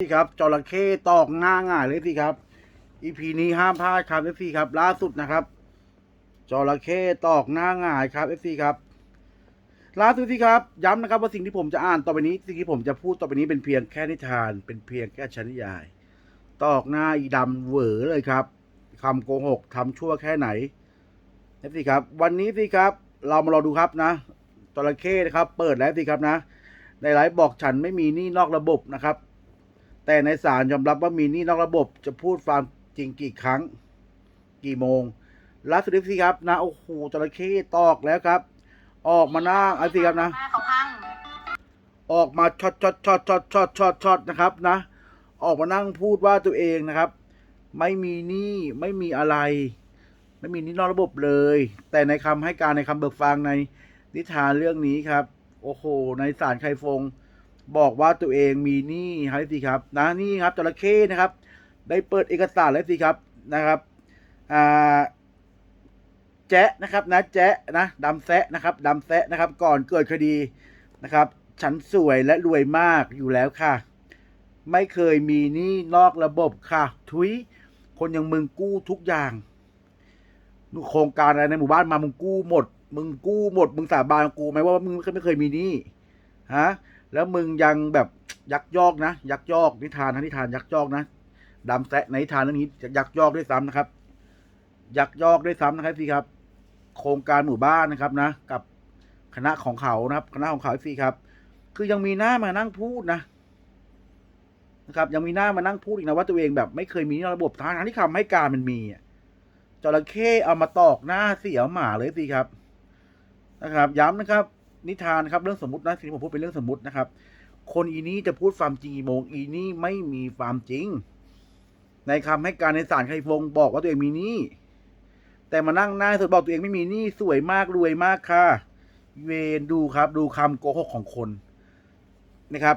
นี่ครับจระเข้ตอกหน้าง่ายเลยสิครับอีพีนี้ห้ามพลาดครับเอฟซีครับ ล่าสุดนะครับจระเข้ตอกหน้าง่ายครับเอฟซีครับ ล่าสุดสิครับ ย้ำนะครับว่าสิ่งที่ผมจะอ่านต่อไปนี้ สิ่งที่ผมจะพูดต่อไปนี้เป็นเพียงแค่นิทาน เป็นเพียงแค่ชนิยาย ตอกหน้าอีดำเหวอเลยครับคำโกหกทำชั่วแค่ไหนเอฟซีครับ วันนี้สิครับ เรามารอดูครับนะจระเข้นะครับ เปิดแล้วสิครับนะ ในไลฟ์บอกฉันไม่มีหนี้นอกระบบนะครับ แต่ในศาลยอมรับว่ามีหนี้นอกระบบจะพูดความจริงกี่ครั้ง กี่โมงล่าสุดสิครับนะโอ้โหจระเข้ตอกแล้วครับ ออกมาหน้าเอาสิครับนะ หน้าเขาพังออกมาช็อตช็อตช็อตช็อตช็อตช็อตช็อตนะครับนะ ออกมานั่งพูดว่าตัวเองนะครับ ไม่มีหนี้ไม่มีอะไร ไม่มีหนี้นอกระบบเลย แต่ในคำให้การในคำเบิกฟังในนิทานเรื่องนี้ครับ โอ้โห ในศาลไคฟง บอกว่าตัวเองมีหนี้ครับสิครับนะนี่ครับจระเข้นะครับ ได้เปิดเอกสารแล้วสิครับนะครับอ่าแจ๊ะนะครับนะแจ๊ะนะดำแซะนะครับดำแซะนะครับ ก่อนเกิดคดีนะครับ ฉันสวยและรวยมากอยู่แล้วค่ะ ไม่เคยมีหนี้นอกระบบค่ะ ทุยคนอย่างมึงกู้ทุกอย่างโครงการอะไรในหมู่บ้านมามึงกู้หมด มึงกู้หมด มึงสาบานกูไหมว่ามึงไม่เคยมีหนี้ฮะ แล้วมึงยังแบบยักยอกนะ ยักยอกนิทานนิทานยักยอกนะดำแซะในนิทานเรื่องนี้ยักยอกด้วยซ้ำนะครับ ยักยอกด้วยซ้ำนะครับพี่ครับ โครงการหมู่บ้านนะครับนะ กับคณะของเขานะครับ คณะของเขาพี่ครับ คือยังมีหน้ามานั่งพูดนะนะครับ ยังมีหน้ามานั่งพูดอีกนะว่าตัวเองแบบไม่เคยมีระบบทางที่คำให้การมันมีจระเข้เอามาตอกหน้าเสียหมาเลยสิครับนะครับ ย้ำนะครับ นิทานครับเรื่องสมมตินะสิ่งที่ผมพูดเป็นเรื่องสมมตินะครับ คนอีนี้จะพูดความจริงกี่โมงอีนี่ไม่มีความจริง ในคำให้การในศาลไคฟงบอกว่าตัวเองมีหนี้แต่มานั่งหน้าสุดบอกตัวเองไม่มีหนี้สวยมากรวยมากค่ะ เวนดูครับ ดูคำโกหกของคนนะครับ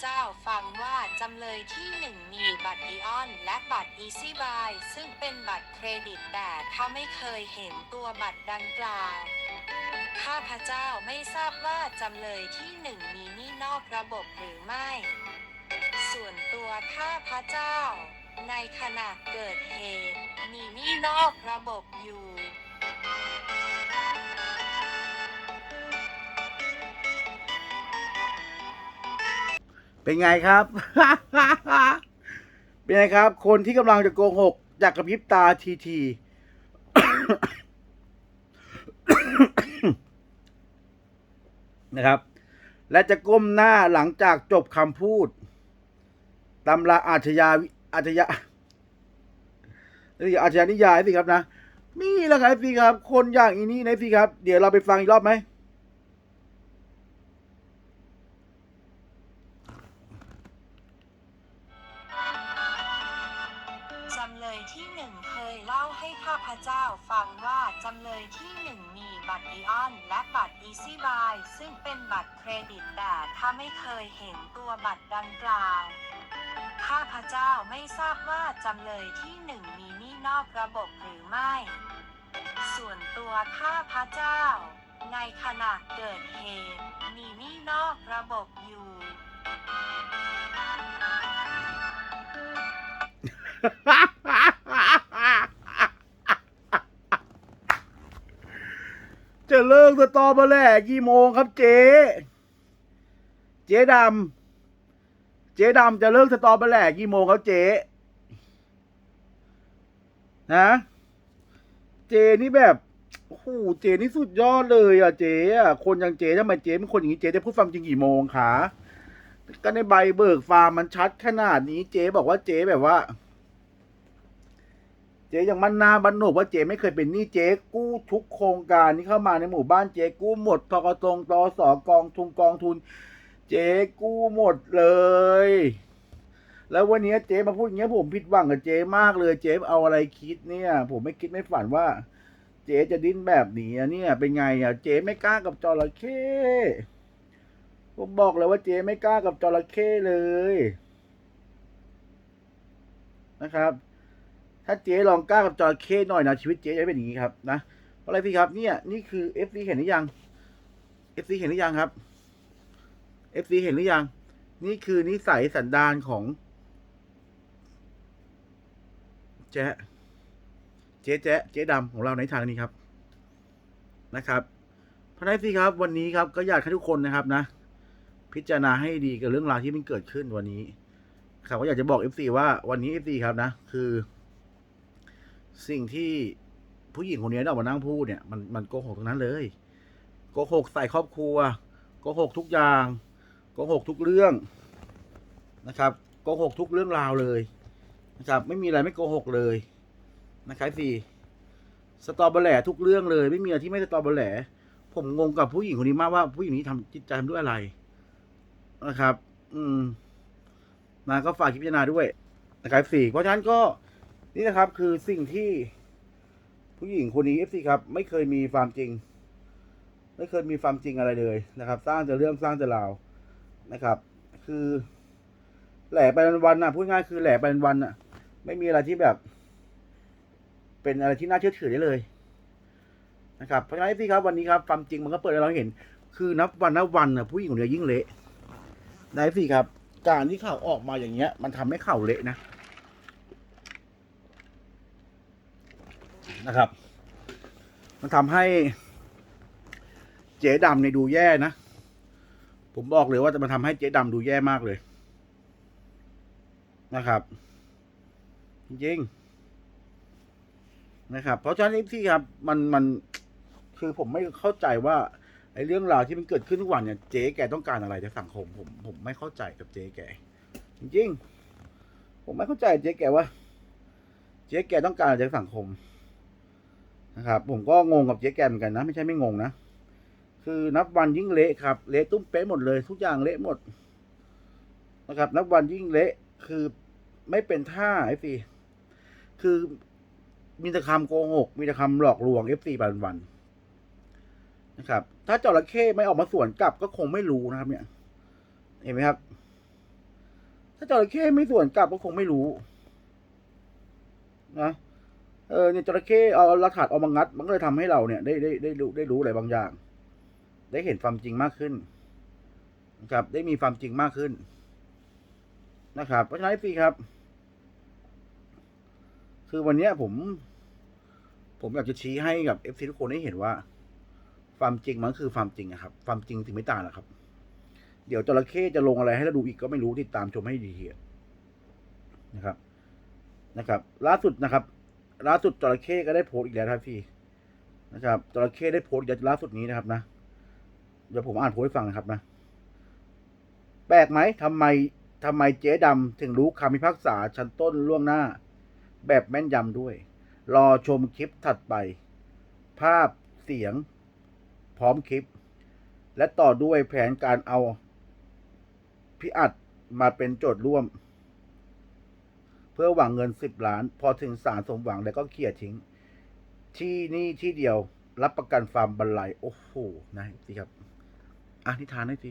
เจ้าฟังว่าจำเลยที่หนึ่งมีบัตรอีออน และบัตร Easy Buy ซึ่งเป็นบัตรเครดิตแต่ถ้าไม่เคยเห็นตัวบัตรดังกล่าว ข้าพเจ้าไม่ทราบว่าจำเลยที่หนึ่งมีหนี้นอกระบบหรือไม่ ส่วนตัวข้าพเจ้า ในขณะเกิดเหตุ มีหนี้นอกระบบอยู่ เป็นไงครับ เป็นไงครับ คนที่กำลังจะโกหกอยากกระพริบตาทีทีนะครับ และจะก้มหน้าหลังจากจบคำพูดตำราอาชญาอาชญานี่อาชญานิยายสิครับนะนี่แหละครับสิครับ คนอย่างอีนี้นะสิครับ เดี๋ยวเราไปฟังอีกรอบไหม ฟังว่าจำเลยที่หนึ่งมีบัตรอีออนและบัตร Easy Buy ซึ่งเป็นบัตรเครดิตแต่ถ้าไม่เคยเห็นตัวบัตรดังกล่าว ข้าพเจ้าไม่ทราบว่าจำเลยที่หนึ่งมีหนี้นอกระบบหรือไม่ ส่วนตัวข้าพเจ้า ในขณะเกิดเหตุ มีหนี้นอกระบบอยู่ จะ เลิกสตอเบอร์แหลกกี่โมงครับเจ๊เจ๊ดำเจ๊ดำจะเลิกสตอเบอร์แหลกกี่โมงครับเจ๊นะเจนี่แบบโอ้โหเจนี่สุดยอดเลยอะเจ๊อะคนอย่างเจ๊ทำไมเจ๊เป็นคนอย่างนี้เจ๊จะพูดความจริงกี่โมงคะก็ในใบเบิกฟาร์มมันชัดขนาดนี้เจ๊บอกว่าเจ๊แบบว่า เจ๊อยังมันนาบันโหนว่าเจ๊ไม่เคยเป็นหนี้เจ๊กู้ทุกโครงการที่เข้ามาในหมู่บ้านเจ๊กู้หมดทกตงตอสกองทุนกองทุน เจ๊กู้หมดเลย แล้ววันนี้เจ๊มาพูดอย่างเงี้ยผมผิดหวังกับเจ๊มากเลยเจ๊เอาอะไรคิดเนี่ย ผมไม่คิดไม่ฝันว่า เจ๊จะดิ้นแบบนี้เนี่ย เป็นไงอะเจ๊ไม่กล้ากับจระเข้ผมบอกเลยว่าเจ๊ไม่กล้ากับจระเข้เลยนะครับ ถ้าเจ๊ลองกล้ากับจระเข้หน่อยนะชีวิตเจ๊จะเป็นอย่างนี้ครับนะเพราะอะไรพี่ครับเนี่ยนี่คือเอฟซีเห็นหรือยังเอฟซีเห็นหรือยังครับเอฟซีเห็นหรือยัง นี่คือนิสัยสันดานของ แจ๊ะเจ๊แจ๊ะเจ๊ดำของเราในทางนี้ครับ นะครับพระนายซีครับ วันนี้ครับก็อยากให้ทุกคนนะครับนะ พิจารณาให้ดีกับเรื่องราวที่มันเกิดขึ้นวันนี้ครับก็อยากจะบอก FC ว่าวันนี้ FC ครับนะ คือ สิ่งที่ผู้หญิงคนนี้ได้ออกมานั่งพูดเนี่ยมันมันโกหกทั้งนั้นเลยโกหกใส่ครอบครัวโกหกทุกอย่างโกหกทุกเรื่องนะครับโกหกทุกเรื่องราวเลยนะครับ ไม่มีอะไรไม่โกหกเลยนะครับสี่สตอเบอร์แหลทุกเรื่องเลย ไม่มีอะไรที่ไม่สตอเบอร์แหลผมงงกับผู้หญิงคนนี้มากว่าผู้หญิงนี้ทำจิตใจทำด้วยอะไรนะครับ อืมนะก็ฝากคลิปพิจารณาด้วยนะครับสี่เพราะฉะนั้นก็ นี่นะครับคือสิ่งที่ผู้หญิงคนนี้เอฟซีครับ ไม่เคยมีความจริง ไม่เคยมีความจริงอะไรเลยนะครับ สร้างแต่เรื่องสร้างแต่ราวนะครับ คือ แหล่ไปวันๆน่ะพูดง่ายคือแหล่ไปวันๆน่ะ ไม่มีอะไรที่แบบ เป็นอะไรที่น่าเชื่อถือได้เลยนะครับเพราะฉะนั้นพี่ครับวันนี้ครับความจริงมันก็เปิดให้เราเห็น คือนับวันนับวันน่ะผู้หญิงคนนี้ยิ่งเละได้พี่ครับ การที่ข่าวออกมาอย่างเงี้ย มันทำให้ข่าวเละนะ นะครับ มันทำให้เจ๊ดำในยดูแย่นะ ผมบอกเลยว่าจะมาทำให้เจ๊ดำดูแย่มากเลยนะครับ จริงๆนะครับ เพราะฉะนั้นที่ครับ มันมันคือผมไม่เข้าใจว่าไอ้เรื่องราวที่มันเกิดขึ้นทุกวันเนี่ยเจ๊แกต้องการอะไรจากสังคม ผมผมไม่เข้าใจกับเจ๊แกจริงๆผมไม่เข้าใจเจ๊แกว่า เจ๊แกต้องการอะไรจากสังคม นะครับ ผมก็งงกับเจ๊แกเหมือนกันนะ ไม่ใช่ไม่งงนะ คือนับวันยิ่งเละครับ เละตุ้มเป๊ะหมดเลย ทุกอย่างเละหมด นะครับ นับวันยิ่งเละคือไม่เป็นท่าไอ้ฟีคือมีแต่คำโกหก มีแต่คำหลอกลวงเอฟซีวันวันนะครับ ถ้าจระเข้ไม่ออกมาสวนกลับก็คงไม่รู้นะครับ เนี่ย เห็นไหมครับ ถ้าจระเข้ไม่สวนกลับก็คงไม่รู้ นะ เออเนี่ยจระเข้เอาหลักฐานเอามางัด มันก็เลยทำให้เราเนี่ยได้ได้ได้รู้ได้รู้อะไรบางอย่าง ได้เห็นความจริงมากขึ้นนะครับ ได้มีความจริงมากขึ้น นะครับ เพราะฉะนั้นพี่ครับ คือวันนี้ผม ผมอยากจะชี้ให้กับเอฟซีทุกคนได้เห็นว่า ความจริงมันคือความจริงอะครับ ความจริงถึงไม่ต่างหรอกครับ เดี๋ยวจระเข้จะลงอะไรให้เราดูอีกก็ไม่รู้ติดตามชมให้ดีเถอะนะครับ นะครับ ล่าสุดนะครับ ล่าสุดจระเข้ก็ได้โพสต์อีกแล้วครับพี่นะครับจระเข้ได้โพสต์อีกล่าสุดนี้นะครับนะเดี๋ยวผมอ่านโพสต์ให้ฟังนะครับนะ แปลกไหมทำไมทำไมเจ๊ดำถึงรู้คำพิพากษาชั้นต้นล่วงหน้า แบบแม่นยำด้วย รอชมคลิปถัดไป ภาพเสียง พร้อมคลิป และต่อด้วยแผนการเอาพี่อัดมาเป็นโจทย์ร่วม เพื่อหวังเงินสิบล้าน พอถึงศาลสมหวังแล้วก็เคลียร์ทิ้ง ที่นี่ที่เดียวรับประกันฟาร์มบรรลัยโอ้โหนะสิครับอะนิทานให้ที